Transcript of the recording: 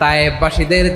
তায়েফবাসীদের